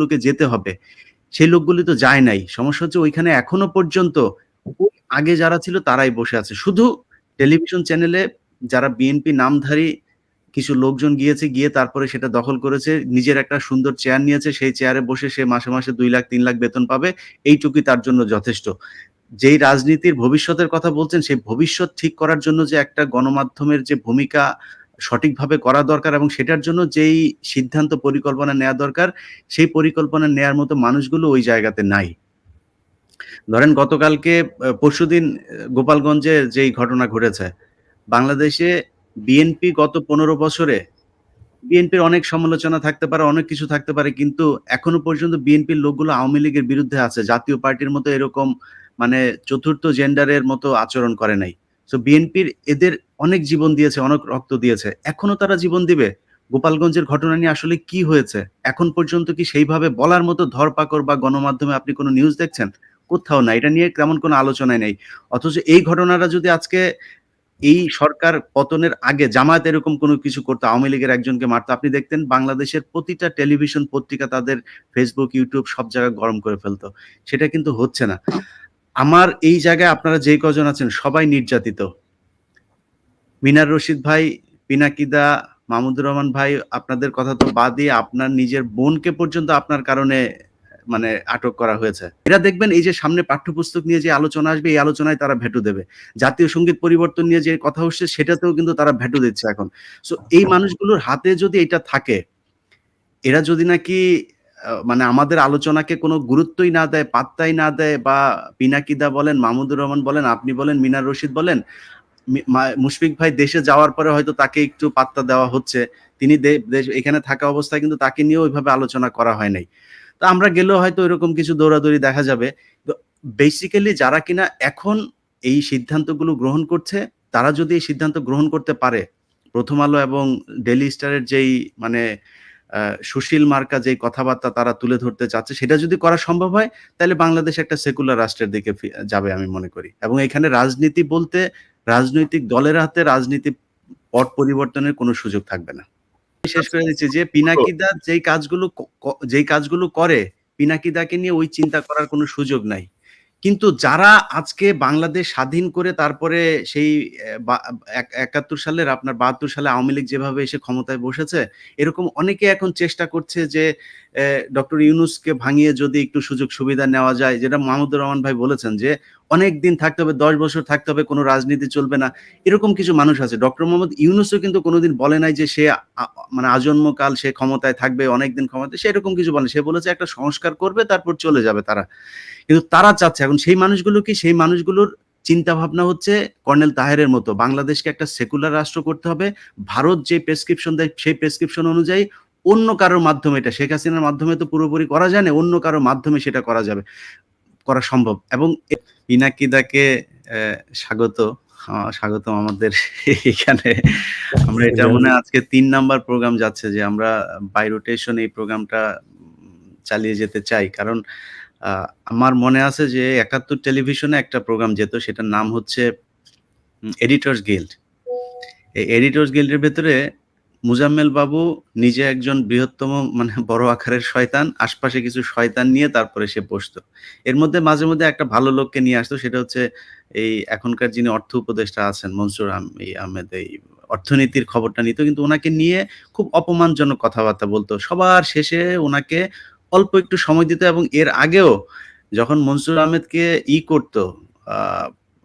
লোকে যেতে হবে। সেই লোকগুলি তো যায় নাই। সমস্যা হচ্ছে ওইখানে এখনও পর্যন্ত আগে যারা ছিল তারাই বসে আছে। শুধু টেলিভিশন চ্যানেলে যারা বিএনপি নামধারী কিছু লোকজন গিয়েছে, গিয়ে তারপরে সেটা দখল করেছে, নিজের একটা সুন্দর চেয়ার নিয়েছে, সেই চেয়ারে বসে সে মাসে মাসে দুই লাখ, তিন লাখ বেতন পাবে, এইটুকুই তার জন্য যথেষ্ট। যেই রাজনীতির ভবিষ্যতের কথা বলছেন, সেই ভবিষ্যৎ ঠিক করার জন্য যে একটা গণমাধ্যমের যে ভূমিকা সঠিকভাবে করা দরকার এবং সেটার জন্য যেই সিদ্ধান্ত পরিকল্পনা নেওয়া দরকার, সেই পরিকল্পনা নেয়ার মতো মানুষগুলো ওই জায়গাতে নাই। ধরেন গতকালকে পরশুদিন গোপালগঞ্জে যেই ঘটনা ঘটেছে, বাংলাদেশে বিএনপি গত পনেরো বছরে বিএনপির অনেক সমালোচনা থাকতে পারে, অনেক কিছু থাকতে পারে, কিন্তু এখনও পর্যন্ত বিএনপির লোকগুলো আওয়ামী লীগের বিরুদ্ধে আছে। জাতীয় পার্টির মতো এরকম মানে চতুর্থ জেন্ডারের মতো আচরণ করে নাই। তো বিএনপির এদের অনেক জীবন দিয়েছে, অনেক রক্ত দিয়েছে। এখনও তারা জীবন দিবে? গোপালগঞ্জের ঘটনা নিয়ে আসলে কি হয়েছে? এখন পর্যন্ত কি সেইভাবে বলার মতো ধরপাকড় বা গণমাধ্যমে আপনি কোনো নিউজ দেখছেন? কোথাও না, এটা নিয়ে তেমন কোনো আলোচনায় নেই। অথচ এই ঘটনাটা যদি আজকে এই সরকার পতনের আগে জামায়াত এরকম কোনো কিছু করতো, আওয়ামী লীগের একজনকে মারতো, আপনি দেখতেন বাংলাদেশের প্রতিটা টেলিভিশন পত্রিকা তাদের ফেসবুক ইউটিউব সব জায়গায় গরম করে ফেলতো। সেটা কিন্তু হচ্ছে না। আমার এই জায়গায় আপনারা যে কজন আছেন সবাই নির্যাতিত। মিনার রশিদ ভাই, পিনাকিদা, মাহমুদুর রহমান ভাই, আপনাদের কথা তো বাদই আপনার নিজের বোনকে পর্যন্ত আপনার কারণে মানে আটক করা হয়েছে। এরা দেখবেন এই যে সামনে পাঠ্যপুস্তক নিয়ে যে আলোচনা আসবে, এই আলোচনায় তারা ভেটু দেবে। জাতীয় সংগীত পরিবর্তন নিয়ে যে কথা হচ্ছে, সেটাতেও কিন্তু তারা ভেটু দিচ্ছে এখন। সো এই মানুষগুলোর হাতে যদি এটা থাকে, এরা যদি নাকি মানে আমাদের আলোচনাকে কোনো গুরুত্বই না দেয়, পাত্তাই না দেয়, বা পিনাকিদা বলেন, মাহমুদুর রহমান বলেন, আপনি বলেন, মিনার রশিদ বলেন মুশফিক ভাই দেশে যাওয়ার পরে হয়তো তাকে একটু পাত্তা দেওয়া হচ্ছে। তিনি এখানে থাকা অবস্থায় কিন্তু তাকে নিয়ে ওইভাবে আলোচনা করা হয় নাই। তো আমরা গেলেও হয়তো এরকম কিছু দৌড়াদৌড়ি দেখা যাবে। বেসিক্যালি যারা কিনা এখন এই সিদ্ধান্তগুলো গ্রহণ করছে, তারা যদি এই সিদ্ধান্ত গ্রহণ করতে পারে, প্রথম আলো এবং ডেলি স্টারের যেই মানে সুশীল মার্কা যেই কথাবার্তা তারা তুলে ধরতে চাচ্ছে, সেটা যদি করা সম্ভব হয়, তাহলে বাংলাদেশ একটা সেকুলার রাষ্ট্রের দিকে যাবে আমি মনে করি। এবং এখানে রাজনীতি বলতে রাজনৈতিক দলের হাতে রাজনীতি পট পরিবর্তনের কোনো সুযোগ থাকবে না। শেষ করে দিচ্ছি যে পিনাকিদা যেই কাজগুলো যেই কাজগুলো করে, পিনাকিদাকে নিয়ে ওই চিন্তা করার কোনো সুযোগ নাই। কিন্তু যারা আজকে বাংলাদেশ স্বাধীন করে তারপরে সেই একাত্তর সালের আপনার বাহাত্তর সালে আওয়ামী লীগ যেভাবে এসে ক্ষমতায় বসেছে, এরকম অনেকে এখন চেষ্টা করছে যে ডক্টর ইউনুসকে ভাঙিয়ে যদি একটু সুযোগ সুবিধা নেওয়া যায়, যেটা মাহমুদুর রহমান ভাই বলেছেন যে, অনেক দিন থাকতে হবে, দশ বছর থাকতে হবে, কোনো রাজনীতি চলবে না, এরকম কিছু মানুষ আছে। ডক্টর মোহাম্মদ ইউনুসও কিন্তু কোনোদিন বলে নাই যে সে মানে আজন্মকাল সে ক্ষমতায় থাকবে, অনেক দিন ক্ষমতায়, সে এরকম কিছু বলে সে বলেছে একটা সংস্কার করবে, তারপর চলে যাবে তারা। কিন্তু তারা চাচ্ছে, এখন সেই মানুষগুলো কি? সেই মানুষগুলোর চিন্তা ভাবনা হচ্ছে কর্নেল তাহেরের মতো, বাংলাদেশকে একটা সেকুলার রাষ্ট্র করতে হবে, ভারত যে প্রেসক্রিপশন দেয়, সেই প্রেসক্রিপশন অনুযায়ী অন্য কারোর মাধ্যমে এটা শেখ হাসিনার মাধ্যমে তো পুরোপুরি করা যায় না অন্য কারোর মাধ্যমে সেটা করা যাবে করা সম্ভব। এবং ইনাকিদাকে স্বাগত স্বাগত আমাদের এখানে। আমরা এটা মনে আজকে তিন নাম্বার প্রোগ্রাম যাচ্ছে যে আমরা বাই রোটেশন এই প্রোগ্রামটা চালিয়ে যেতে চাই। কারণ আমার মনে আছে যে একাত্তর টেলিভিশনে একটা প্রোগ্রাম যেত সেটার নাম হচ্ছে এডিটর্স গিল্ড এই এডিটর্স গিল্ডের ভেতরে মুজাম্মেল বাবু নিজে একজন বৃহত্তম মানে বড় আকারের শয়তান, আশপাশে কিছু শয়তান নিয়ে তারপরে সে বসতো। এর মধ্যে মাঝে মধ্যে একটা ভালো লোককে নিয়ে আসতো, সেটা হচ্ছে এই এখনকার যিনি অর্থ উপদেষ্টা আছেন, মনসুর আহমেদ, এই অর্থনীতির খবরটা নিত, কিন্তু ওনাকে নিয়ে খুব অপমানজনক কথাবার্তা বলতো। সবার শেষে ওনাকে অল্প একটু সময় দিত এবং এর আগেও যখন মনসুর আহমেদকে ই করতো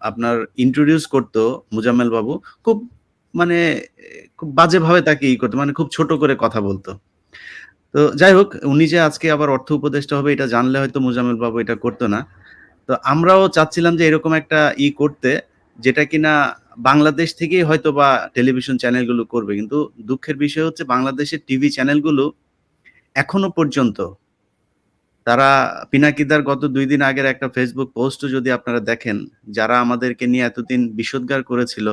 আপনার ইন্ট্রোডিউস করতো মুজাম্মেল বাবু, খুব মানে খুব বাজেভাবে তাকে ই করতো মানে খুব ছোট করে কথা বলতো। তো যাই হোক, উনি যে আজকে আবার অর্থ উপদেষ্টা হবে, এটা জানলে হয়তো মুজাম্মেল বাবু এটা করতো না। তো আমরাও চাচ্ছিলাম যে এরকম একটা ই করতে, যেটা কিনা বাংলাদেশ থেকেই হয়তো বা টেলিভিশন চ্যানেলগুলো করবে। কিন্তু দুঃখের বিষয় হচ্ছে, বাংলাদেশের টিভি চ্যানেলগুলো এখনও পর্যন্ত তারা পিনাকিদার গত দুই দিন আগের একটা ফেসবুক পোস্টও যদি আপনারা দেখেন, যারা আমাদেরকে নিয়ে এতদিন বিষোদ্গার করেছিল,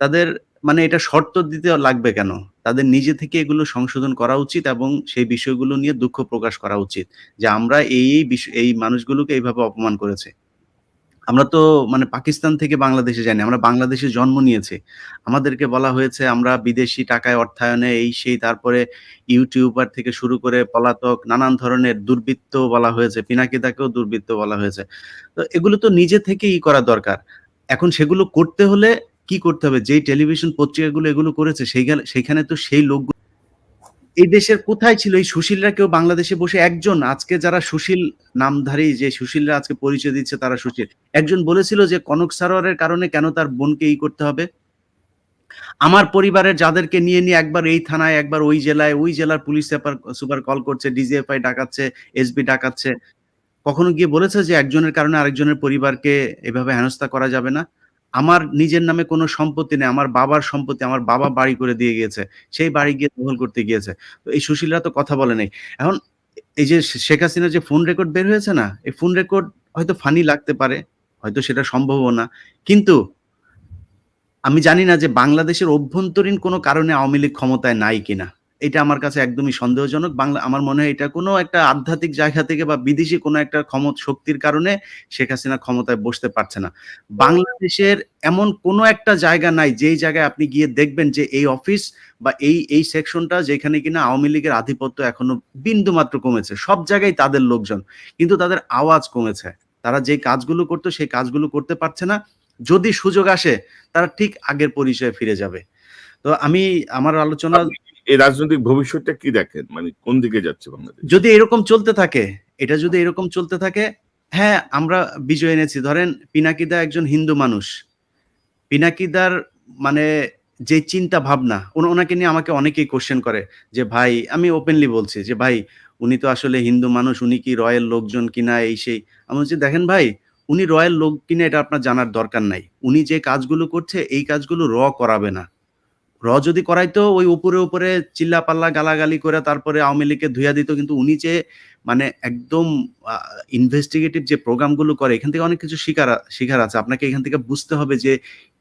তাদের মানে এটা শর্ত দিতে লাগবে কেন তাদের নিজে থেকে এগুলো সংশোধন করা উচিত এবং সেই বিষয়গুলো নিয়ে দুঃখ প্রকাশ করা উচিত যে আমরা এই এই মানুষগুলোকে এইভাবে অপমান করেছে আমরা তো মানে পাকিস্তান থেকে বাংলাদেশে যাইনি। আমরা বাংলাদেশে জন্ম নিয়েছি। আমাদেরকে বলা হয়েছে আমরা বিদেশি টাকায় অর্থায়নে এই, সেই, তারপরে ইউটিউবার থেকে শুরু করে পলাতক, নানান ধরনের দুর্বৃত্ত বলা হয়েছে। পিনাকিদাকেও দুর্বৃত্ত বলা হয়েছে। তো এগুলো তো নিজে থেকেই করা দরকার। এখন সেগুলো করতে হলে কি করতে হবে? যেই টেলিভিশন পত্রিকাগুলো এগুলো করেছে সেইখানে সেইখানে তো সেই লোকগুলো এই দেশের কোথায় ছিল এই সুশীলরা কেউ বাংলাদেশে বসে একজন আজকে যারা সুশীল নামধারী যে সুশীলরা আজকে পরিচয় দিচ্ছে তারা সুশীল। একজন বলেছিল যে কনক সারোয়ারের কারণে কেন তার বোনকে ই করতে হবে? আমার পরিবারের যাদেরকে নিয়ে, নিয়ে একবার এই থানায়, একবার ওই জেলায়, ওই জেলার পুলিশ সুপার সুপার কল করছে, ডিজিএফআই ডাকাচ্ছে, এসবি ডাকাচ্ছে। কখনো গিয়ে বলেছে যে একজনের কারণে আরেকজনের পরিবারকে এভাবে হেনস্থা করা যাবে না? আমার নিজের নামে কোনো সম্পত্তি নেই। আমার বাবার সম্পত্তি আমার বাবা বাড়ি করে দিয়ে গিয়েছে। সেই বাড়ি গিয়ে দখল করতে গিয়েছে। তো এই সুশীলরা তো কথা বলে নেই এখন এই যে শেখ হাসিনার যে ফোন রেকর্ড বের হয়েছে না? এই ফোন রেকর্ড হয়তো ফানি লাগতে পারে। হয়তো সেটা সম্ভবও না। কিন্তু আমি জানি না যে বাংলাদেশের অভ্যন্তরীণ কোনো কারণে আওয়ামী লীগ ক্ষমতায় নাই কিনা। এটা আমার কাছে একদমই সন্দেহজনক। বাংলা আমার মনে হয় এটা কোনো একটা আধ্যাত্মিক জায়গা থেকে বা বিদেশি কোনো একটা ক্ষমত শক্তির কারণে শেখ হাসিনা ক্ষমতায় বসতে পারছে না। বাংলাদেশের এমন কোনো একটা জায়গা নাই যেই জায়গায় আপনি গিয়ে দেখবেন যে এই অফিস বা এই, এই সেকশনটা যেখানে কিনা আওয়ামী লীগের আধিপত্য এখনও বিন্দুমাত্র কমেছে। সব জায়গায় তাদের লোকজন। কিন্তু তাদের আওয়াজ কমেছে। তারা যে কাজগুলো করতো সেই কাজগুলো করতে পারছে না। যদি সুযোগ আসে তারা ঠিক আগের পরিচয়ে ফিরে যাবে। তো আমি আমার আলোচনা এই রাজনৈতিক ভবিষ্যৎটা কি দেখেন? মানে কোন দিকে যাচ্ছে বাংলাদেশ? যদি এরকম চলতে থাকে, এটা যদি এরকম চলতে থাকে, হ্যাঁ, আমরা বিজয় এনেছি। ধরেন পিনাকিদা একজন হিন্দু মানুষ। পিনাকিদার মানে যে চিন্তা ভাবনা, ওনা ওনাকে নিয়ে আমাকে অনেকেই কোশ্চেন করে যে, "ভাই" আমি ওপেনলি বলছি যে, "ভাই, উনি তো আসলে হিন্দু মানুষ, উনি কি রয়ের লোকজন কিনা এই সেই।" আমি বলছি, "দেখেন ভাই, উনি রয়ের লোক কিনা এটা আপনার জানার দরকার নাই। উনি যে কাজগুলো করছে এই কাজগুলো র করাবে না। র যদি করাইতো ওই উপরে, উপরে চিল্লা পাল্লা গালাগালি করে তারপরে আওয়ামী লীগকে ধুইয়া দিত। কিন্তু উনি যে মানে একদম ইনভেস্টিগেটিভ যে প্রোগ্রামগুলো করে এখান থেকে অনেক কিছু শিকার আ শিখার আছে। আপনাকে এখান থেকে বুঝতে হবে যে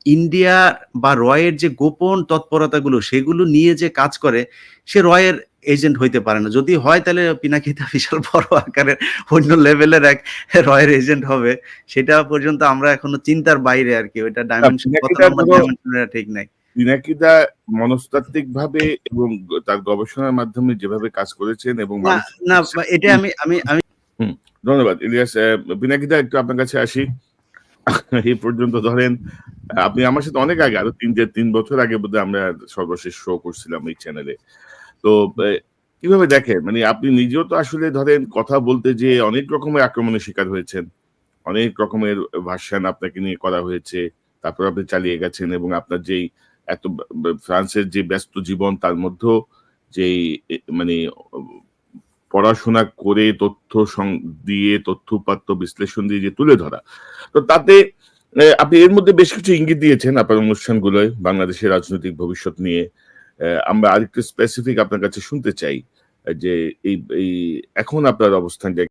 ইন্ডিয়া বা রয়ের যে গোপন তৎপরতাগুলো সেগুলো নিয়ে যে কাজ করে সে রয়ের এজেন্ট হইতে পারে না। যদি হয় তাহলে পিনাকিদা বিশাল বড় আকারের অন্য লেভেলের এক রয়ের এজেন্ট হবে। সেটা পর্যন্ত আমরা এখনও চিন্তার বাইরে আরকি। ওইটা না ডাইমেনশন ঠিক নাই। পিনাকিদা মনস্তাত্ত্বিকভাবে এবং তার গবেষণার মাধ্যমে যেভাবে কাজ করেছেন এবং না, এটা আমি আমি আমি ধন্যবাদ ইলিয়াস। পিনাকিদা একটু আপনার কাছে আসি। এই পর্যন্ত ধরেন আপনি আমার সাথে অনেক আগে আরও ৩ যে ৩ বছর আগে বোধহয় আমরা সর্বশেষ শো করছিলাম এই চ্যানেলে। তো কীভাবে দেখেন? মানে আপনি নিজেও তো আসলে ধরেন কথা বলতে যেয়ে অনেক রকমের আক্রমণের শিকার হয়েছেন। অনেক রকমের ভার্শন আপনাকে নিয়ে করা হয়েছে। তারপর আপনি চালিয়ে গেছেন এবং আপনার যেই এত ফ্রান্সের যে ব্যস্ত জীবন, তার মধ্যেও এ মানে পড়াশোনা করে তথ্য দিয়ে তথ্য-উপাত্ত বিশ্লেষণ দিয়ে যে তুলে ধরা। তো তাতে আপনি এর মধ্যে বেশ কিছু ইঙ্গিত দিয়েছেন আপনার অনুষ্ঠানগুলোয়, বাংলাদেশের রাজনৈতিক ভবিষ্যৎ নিয়ে। আমরা আরেকটু স্পেসিফিক আপনার কাছে শুনতে চাই। যে এই, এখন আপনার অবস্থানটা